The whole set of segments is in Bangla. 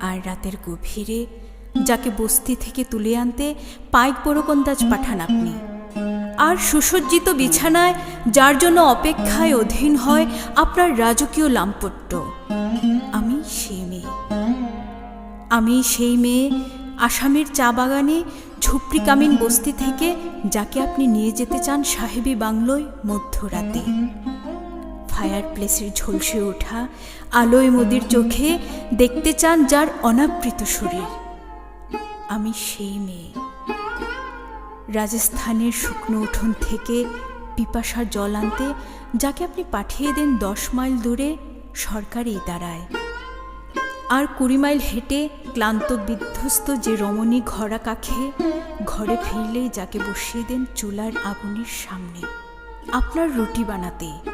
আর রাতের গভীরে যাকে বস্তি থেকে তুলে আনতে পাইক বড়কন্দাজ পাঠান আপনি। আর সুসজ্জিত বিছানায় যার জন্য অপেক্ষায় অধীন হয় আপনার রাজকীয় লাম্পট্য। আমি সেই মেয়ে। আমি সেই মেয়ে আসামের চা বাগানে ঝুপড়ি কামিন বস্তি থেকে যাকে আপনি নিয়ে যেতে চান সাহেবী বাংলোয় মধ্যরাতে। ফায়ার প্লেসের ঝলসে ওঠা, আলোয় মোদির চোখে দেখতে চান যার অনাবৃত শরীর। আমি সেই মেয়ে। রাজস্থানের শুকনো উঠোন থেকে পিপাসার জল আনতে যাকে আপনি পাঠিয়ে দেন দশ মাইল দূরে সরকারি দাঁড়ায়। আর কুড়ি মাইল হেঁটে ক্লান্ত বিধ্বস্ত যে রমণী ঘরা কাখে ঘরে ফিরলেই যাকে বসিয়ে দেন চুলার আগুনের সামনে। আপনার রুটি বানাতে।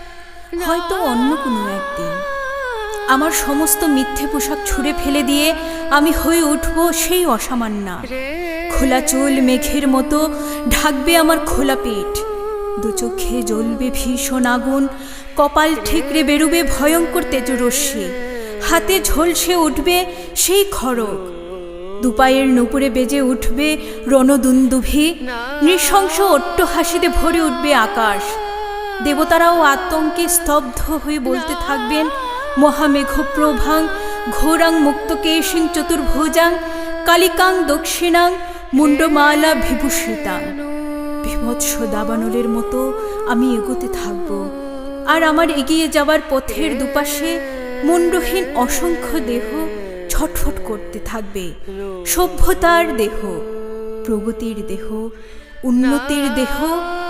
হয়তো অন্য কোনো একদিন। আমার সমস্ত মিথ্যে পোশাক ছুঁড়ে ফেলে দিয়ে আমি হয়ে উঠব সেই অসামান্যা। খোলা চুল, মেঘের মতো ঢাকবে আমার খোলা পেট। দু চোখে জ্বলবে ভীষণ আগুন, কপাল ঠেকরে বেরুবে ভয়ঙ্কর তেজরশ্মি। হাতে ঝলসে উঠবে সেই খড়ক দুপায়ের নুপুরে বেজে উঠবে রণদুন্দুভি। নৃশংস হাসিতে ভরে উঠবে আকাশ। দেবতারাও আতঙ্কে স্তব্ধ হয়ে বলতে থাকবেন, মহামেঘ প্রভাং, ঘোরাং মুক্তকেশিং চতুর্ভুজাং, কালিকাং দক্ষিণাং মুন্ডমালা বিভূষিতাং। বিভৎস দাবানলের মতো আমি এগোতে থাকব। আর আমার এগিয়ে যাওয়ার পথের দুপাশে মুন্ডহীন অসংখ্য দেহ ছটফট করতে থাকবে। সভ্যতার দেহ, প্রগতির দেহ, উন্নতির দেহ,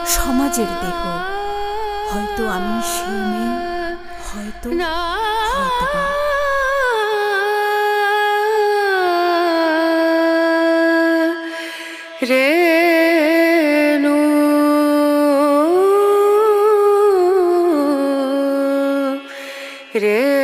সমাজের দেহ। হয়তো আমি সেই হয়তো হয়তো রে